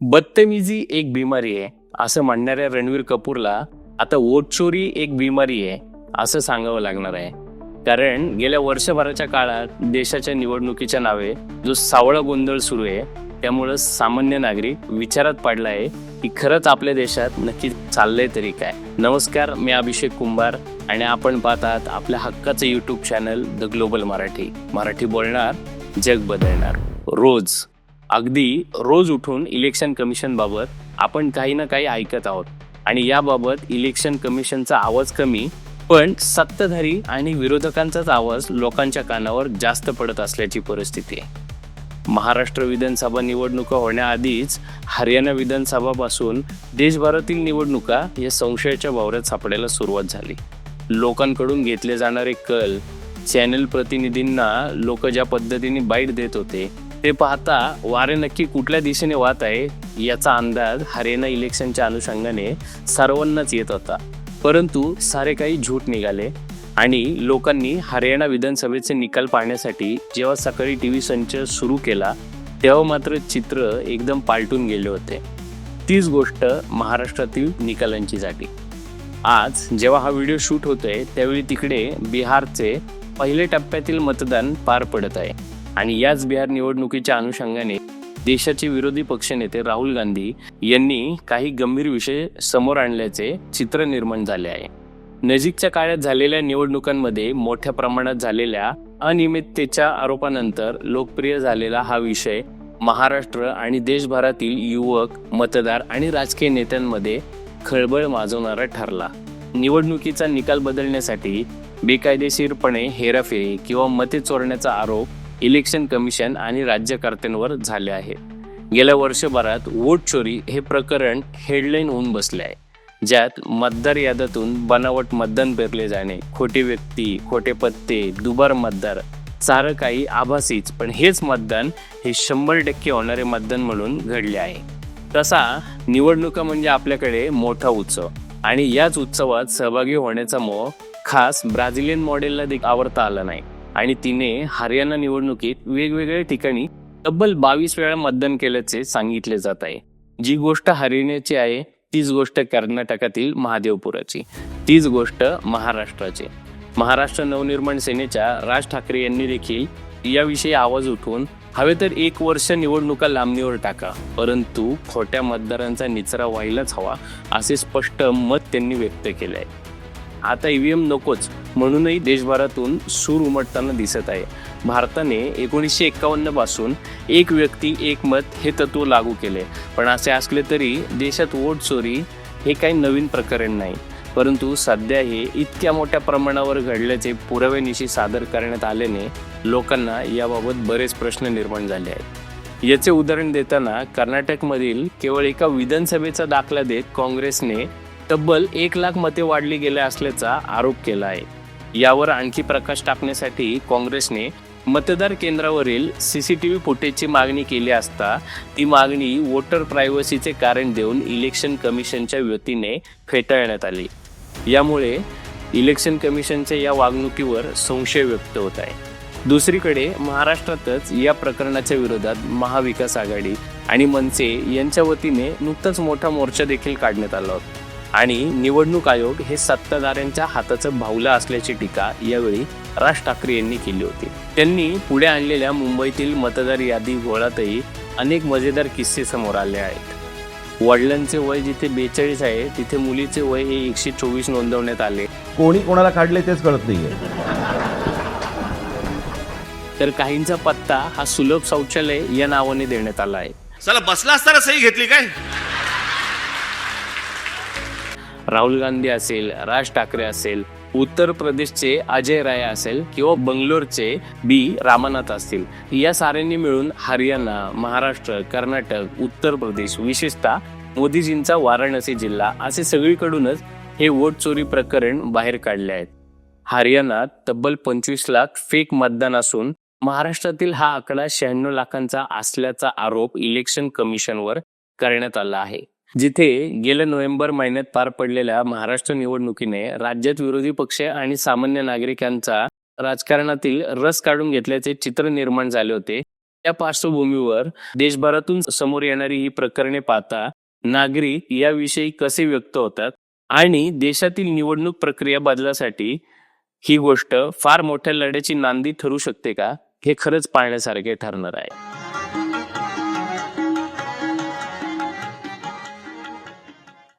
बदतमीजी एक बिमारी आहे असं म्हणणाऱ्या रणवीर कपूरला आता ओटचोरी एक बिमारी आहे असं सांगावं लागणार आहे. कारण गेल्या वर्षभराच्या काळात देशाच्या निवडणुकीच्या नावे जो सावळा गोंधळ सुरू आहे त्यामुळं सामान्य नागरिक विचारात पडला आहे की खरंच आपल्या देशात नक्की चाललंय तरी काय. नमस्कार मी अभिषेक कुंभार आणि आपण पाहतात आपल्या हक्काचं YouTube channel the global Marathi. Marathi बोलणार जग बदलणार. रोज. अगदी रोज उठून इलेक्शन कमिशन बाबत आपण काही ना काही ऐकत आहोत. आणि याबाबत इलेक्शन कमिशनचा आवाज कमी पण सत्ताधारी आणि विरोधकांचाच आवाज लोकांच्या कानावर जास्त पडत असल्याची परिस्थिती आहे. महाराष्ट्र विधानसभा निवडणुका होण्याआधीच हरियाणा विधानसभापासून देशभरातील निवडणुका या संशयाच्या वावऱ्यात सापडायला सुरुवात झाली. लोकांकडून घेतले जाणारे कल चॅनल प्रतिनिधींना लोक ज्या पद्धतीने बाईट देत होते ते पाहता वारे नक्की कुठल्या दिशेने वाहत आहे याचा अंदाज हरियाणा इलेक्शनच्या अनुषंगाने सर्वांनाच येत होता. परंतु सारे काही झूट निघाले आणि लोकांनी हरियाणा विधानसभेचे निकाल पाहण्यासाठी जेव्हा सकाळी टी व्ही संच सुरू केला तेव्हा मात्र चित्र एकदम पालटून गेले होते. तीच गोष्ट महाराष्ट्रातील निकालांची झाली आज जेव्हा हा व्हिडिओ शूट होतोय त्यावेळी तिकडे बिहारचे पहिले टप्प्यातील मतदान पार पडत आहे. आणि याच बिहार निवडणुकीच्या अनुषंगाने देशाचे विरोधी पक्षनेते राहुल गांधी यांनी काही गंभीर विषय समोर आणल्याचे चित्र निर्माण झाले आहे. नजीकच्या काळात झालेल्या निवडणुकांमध्ये मोठ्या प्रमाणात झालेल्या अनियमिततेच्या आरोपानंतर लोकप्रिय झालेला हा विषय महाराष्ट्र आणि देशभरातील युवक मतदार आणि राजकीय नेत्यांमध्ये खळबळ माजवणारा ठरला. निवडणुकीचा निकाल बदलण्यासाठी बेकायदेशीरपणे हेराफेरी किंवा मते चोरण्याचा आरोप इलेक्शन कमिशन आणि राज्यकर्त्यांवर झाले आहे. गेल्या वर्षभरात वोट चोरी हे प्रकरण हेडलाईन होऊन बसले आहे. ज्यात मतदार याद्यातून बनावट मतदान पेरले जाणे खोटे व्यक्ती खोटे पत्ते दुबार मतदार सारं काही आभासीच पण हेच मतदान हे शंभर टक्के होणारे मतदान म्हणून घडले आहे. तसा निवडणुका म्हणजे आपल्याकडे मोठा उत्सव आणि याच उत्सवात सहभागी होण्याचा मोह खास ब्राझिलियन मॉडेलला देखील आवडता आला नाही. आणि तिने हरियाणा निवडणुकीत वेगवेगळ्या ठिकाणी तब्बल बावीस वेळा मतदान केल्याचे सांगितले जात आहे. जी गोष्ट हरियाणाची आहे तीच गोष्ट कर्नाटकातील महादेवपुराची. तीच गोष्ट महाराष्ट्राची. महाराष्ट्र नवनिर्माण सेनेच्या राज ठाकरे यांनी देखील याविषयी आवाज उठवून हवे तर एक वर्ष निवडणुका लांबणीवर टाका परंतु खोट्या मतदारांचा निचरा व्हायलाच हवा असे स्पष्ट मत त्यांनी व्यक्त केले आहे आता ईव्हीएम नकोच म्हणूनही देशभरातून सूर उमटताना दिसत आहे. भारताने एकोणीसशे एक्कावन्नपासून एक व्यक्ती एक मत हे तत्व लागू केले. पण असे असले तरी देशात वोट चोरी हे काही नवीन प्रकरण नाही. परंतु सध्या हे इतक्या मोठ्या प्रमाणावर घडल्याचे पुराव्यानिशी सादर करण्यात आल्याने लोकांना याबाबत बरेच प्रश्न निर्माण झाले आहेत. याचे उदाहरण देताना कर्नाटकमधील केवळ एका विधानसभेचा दाखला देत काँग्रेसने तब्बल एक लाख मते वाढली गेल्या असल्याचा आरोप केला आहे. यावर आणखी प्रकाश टाकण्यासाठी काँग्रेसने मतदार केंद्रावरील सीसीटीव्ही फुटेजची मागणी केली असता ती मागणी वोटर प्रायव्हसीचे कारण देऊन इलेक्शन कमिशनच्या वतीने फेटाळण्यात आली. यामुळे इलेक्शन कमिशनच्या या वागणुकीवर संशय व्यक्त होत आहे. दुसरीकडे महाराष्ट्रातच या प्रकरणाच्या विरोधात महाविकास आघाडी आणि मनसे यांच्या वतीने नुकताच मोठा मोर्चा देखील काढण्यात आला होता. आणि निवडणूक आयोग हे सत्ताधाऱ्यांच्या हाताचं भावलं असल्याची टीका यावेळी राज ठाकरे यांनी केली होती. त्यांनी पुढे आणलेल्या मुंबईतील मतदार यादी गोळातही अनेक मजेदार किस्से समोर आले आहेत. वडिलांचे वय जिथे बेचाळीस आहे तिथे मुलीचे वय हे एकशे चोवीस नोंदवण्यात आले. कोणी कोणाला काढले तेच कळत नाहीये. तर काहींचा पत्ता हा सुलभ शौचालय या नावाने देण्यात आला आहे. चला बसला असताना सही घेतली काय? राहुल गांधी असेल राज ठाकरे असेल उत्तर प्रदेशचे अजय राय असेल किंवा बंगलोरचे बी रामनाथ असतील. या साऱ्यांनी मिळून हरियाणा महाराष्ट्र कर्नाटक उत्तर प्रदेश विशेषतः मोदीजींचा वाराणसी जिल्हा असे सगळीकडूनच हे वोट चोरी प्रकरण बाहेर काढले आहेत. हरियाणात तब्बल पंचवीस लाख फेक मतदान असून महाराष्ट्रातील हा आकडा शहाण्णव लाखांचा असल्याचा आरोप इलेक्शन कमिशनवर करण्यात आला आहे. जिथे गेल्या नोव्हेंबर महिन्यात पार पडलेल्या महाराष्ट्र निवडणुकीने राज्यात विरोधी पक्ष आणि सामान्य नागरिकांचा राजकारणातील रस काढून घेतल्याचे चित्र निर्माण झाले होते. त्या पार्श्वभूमीवर देशभरातून समोर येणारी ही प्रकरणे पाहता नागरिक याविषयी कसे व्यक्त होतात आणि देशातील निवडणूक प्रक्रिया बदलासाठी ही गोष्ट फार मोठ्या लढ्याची नांदी ठरू शकते का हे खरंच पाहण्यासारखे ठरणार आहे.